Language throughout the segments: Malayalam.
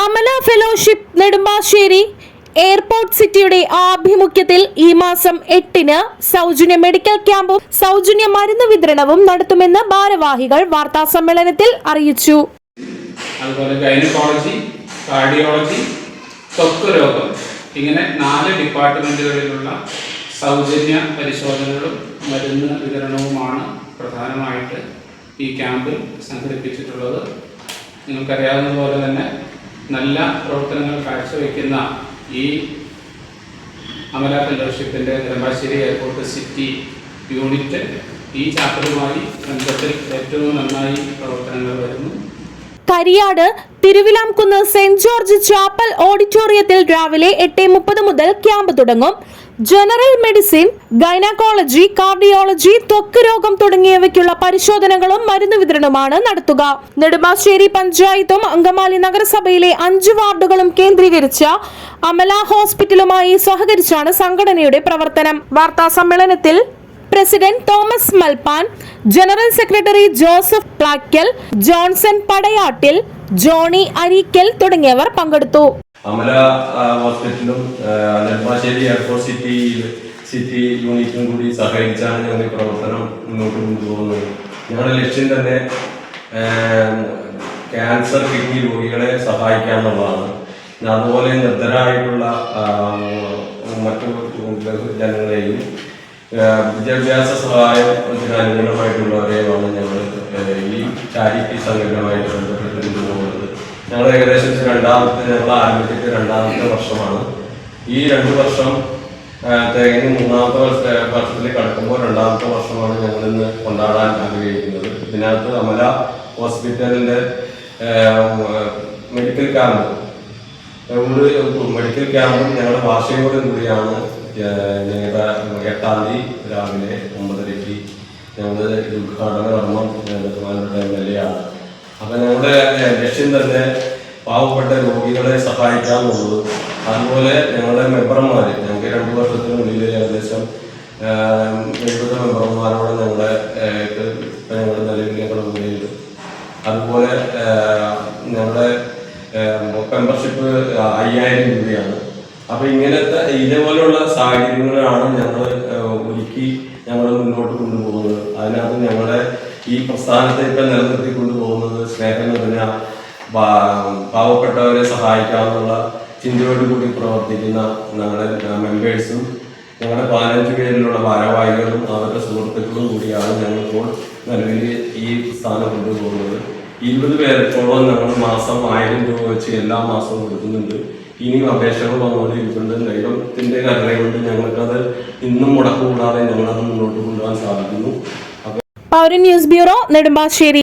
അമല ഫെലോഷിപ്പ് നെടുമ്പാശ്ശേരി എയർപോർട്ട് സിറ്റിയുടെ ആഭിമുഖ്യത്തിൽ ഈ മാസം എട്ടിന് സൗജന്യ മെഡിക്കൽ ക്യാമ്പും സൗജന്യ മരുന്ന് വിതരണവും നടത്തുമെന്ന് ഭാരവാഹികൾ വാർത്താ സമ്മേളനത്തിൽ അറിയിച്ചു. അതുപോലെ ഗൈനക്കോളജി കാർഡിയോളജി ത്വക്ക് രോഗം ഇങ്ങനെ നാല് ഡിപ്പാർട്ട്മെന്റുകളിലുള്ള സൗജന്യ പരിശോധനകളും മരുന്ന് വിതരണവുമാണ് പ്രധാനമായിട്ട് ഈ ക്യാമ്പിൽ സംഘടിപ്പിച്ചിട്ടുള്ളത്. നിങ്ങൾക്കറിയാവുന്ന പോലെ തന്നെ നല്ല പ്രവർത്തനങ്ങൾ കാഴ്ചവെക്കുന്ന ഈ അമല ഫെലോഷിപ്പിന്റെ നെടുമ്പാശ്ശേരി എയർപോർട്ട് സിറ്റി യൂണിറ്റ് ഈ ചാപ്റ്ററുമായി ബന്ധത്തിൽ ഏറ്റവും നന്നായി പ്രവർത്തനങ്ങൾ വരുന്നു. Kariyad Thiruvilamkunnu saint George chapel ഓഡിറ്റോറിയത്തിൽ രാവിലെ എട്ട് മുപ്പത് മുതൽ ക്യാമ്പ് തുടങ്ങും. ജനറൽ മെഡിസിൻ ഗൈനക്കോളജി കാർഡിയോളജി ത്വക്ക് രോഗം തുടങ്ങിയവയ്ക്കുള്ള പരിശോധനകളും മരുന്ന് വിതരണമാണ് നടത്തുക. നെടുമ്പാശ്ശേരി പഞ്ചായത്തും അങ്കമാലി നഗരസഭയിലെ അഞ്ച് വാർഡുകളും കേന്ദ്രീകരിച്ച അമല ഹോസ്പിറ്റലുമായി സഹകരിച്ചാണ് സംഘടനയുടെ പ്രവർത്തനം. വാർത്താ സമ്മേളനത്തിൽ president Thomas Malpan general secretary Joseph Plakkal Johnson Padayattil Johnny Areekkal തുടങ്ങിയവർ പങ്കെടുത്തു. അമല ഹോസ്പിറ്റലും ആ, നെടുമ്പാശ്ശേരി എയർപോർട്ട് സിറ്റി സിറ്റി യൂണിറ്റും കൂടി സഹകരിച്ചാണ് ഞങ്ങൾ ഈ പ്രവർത്തനം മുന്നോട്ട് കൊണ്ടുപോകുന്നത്. ഞങ്ങളുടെ ലക്ഷ്യം തന്നെ ക്യാൻസർ കിഡ്നി രോഗികളെ സഹായിക്കുക എന്നുള്ളതാണ് അതുപോലെ നിർദ്ധരായിട്ടുള്ള മറ്റു ജനങ്ങളെയും വിദ്യാഭ്യാസ സഹായം അനുകൂലമായിട്ടുള്ളവരെയുമാണ് ഞങ്ങൾ ഈ ചാരിറ്റി സംഘടനയുമായിട്ട് ബന്ധപ്പെട്ട് ഞങ്ങൾ ഏകദേശം രണ്ടാമത്തെ ഞങ്ങൾ ആരംഭിച്ചിട്ട് രണ്ടാമത്തെ വർഷമാണ്. ഈ രണ്ട് വർഷം തേങ്ങ മൂന്നാമത്തെ വർഷ വർഷത്തിൽ കടക്കുമ്പോൾ രണ്ടാമത്തെ വർഷമാണ് ഞങ്ങൾ ഇന്ന് കൊണ്ടാടാൻ ആഗ്രഹിക്കുന്നത്. ഇതിനകത്ത് അമല ഹോസ്പിറ്റലിന്റെ മെഡിക്കൽ ക്യാമ്പ് മെഡിക്കൽ ക്യാമ്പും ഞങ്ങളുടെ വാർഷികോടും കൂടിയാണ്. ഞങ്ങളുടെ എട്ടാം തീയതി രാവിലെ ഒമ്പതരയ്ക്ക് ഞങ്ങൾ ഉദ്ഘാടന കർമ്മം ബഹുമാനപ്പെട്ട എം എൽ എ ആണ്. അപ്പം ഞങ്ങളുടെ ലക്ഷ്യം തന്നെ പാവപ്പെട്ട രോഗികളെ സഹായിക്കുക എന്നുള്ളത് അതുപോലെ ഞങ്ങളുടെ മെമ്പർമാർ ഞങ്ങൾക്ക് രണ്ട് വർഷത്തിനുള്ളിൽ ഏകദേശം എഴുപത് മെമ്പർമാരോട് ഞങ്ങളുടെ ഞങ്ങളുടെ നിലവിൽ ഞങ്ങളുടെ മുന്നിലുണ്ട്. അതുപോലെ ഞങ്ങളുടെ മെമ്പർഷിപ്പ് അയ്യായിരം രൂപയാണ്. അപ്പൊ ഇങ്ങനത്തെ ഇതേപോലെയുള്ള സാഹചര്യങ്ങളാണ് ഞങ്ങൾ ഒരുക്കി ഞങ്ങൾ മുന്നോട്ട് കൊണ്ടുപോകുന്നത്. അതിനകത്ത് ഞങ്ങളുടെ ഈ പ്രസ്ഥാനത്തെ ഇപ്പം നിലനിർത്തി കൊണ്ടുപോകുന്നത് സ്നേഹം പാ- പാവപ്പെട്ടവരെ സഹായിക്കാമെന്നുള്ള ചിന്തയോടുകൂടി പ്രവർത്തിക്കുന്ന ഞങ്ങളുടെ മെമ്പേഴ്സും ഞങ്ങളുടെ പതിനഞ്ച് പേരിലുള്ള ഭാരവാഹികളും അവരുടെ സുഹൃത്തുക്കളും കൂടിയാണ് ഞങ്ങളിപ്പോൾ നിലവിൽ ഈ സ്ഥാനം കൊണ്ടുപോകുന്നത്. ഇരുപത് പേർക്കോളം ഞങ്ങൾ മാസം ആയിരം രൂപ വെച്ച് എല്ലാ മാസവും കൊടുക്കുന്നുണ്ട്. ഇനിയും അപേക്ഷകൾ വന്നുകൊണ്ടിരിക്കുന്നുണ്ട്. ദൈവത്തിന്റെ കരുണ കൊണ്ട് ഞങ്ങൾക്കത് ഇന്നും മുടക്കുകൂടാതെ ഞങ്ങളത് മുന്നോട്ട് കൊണ്ടുപോകാൻ സാധിക്കുന്നു. Pauran news bureau Nedumbassery.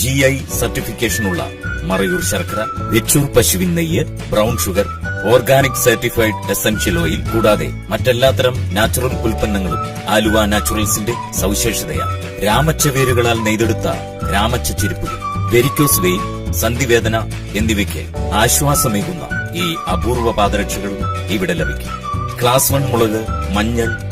G I സർട്ടിഫിക്കേഷനുള്ള Marayur ശർക്കര വെച്ചൂർ പശുവിൻ നെയ്യ് brown sugar organic certified essential oil കൂടാതെ മറ്റെല്ലാത്തരം നാച്ചുറൽ ഉൽപ്പന്നങ്ങളും ആലുവ നാച്ചുറൽസിന്റെ സവിശേഷതയാണ്. രാമച്ച വേരുകളാൽ നെയ്തെടുത്ത രാമച്ച ചെരുപ്പുകൾ വെരിക്കോസ് വെയിൽ സന്ധിവേദന എന്നിവയ്ക്ക് ആശ്വാസമേകുന്ന ഈ അപൂർവ പാദരക്ഷകളും ഇവിടെ ലഭിക്കും. ക്ലാസ് വൺ മുളക് മഞ്ഞൾ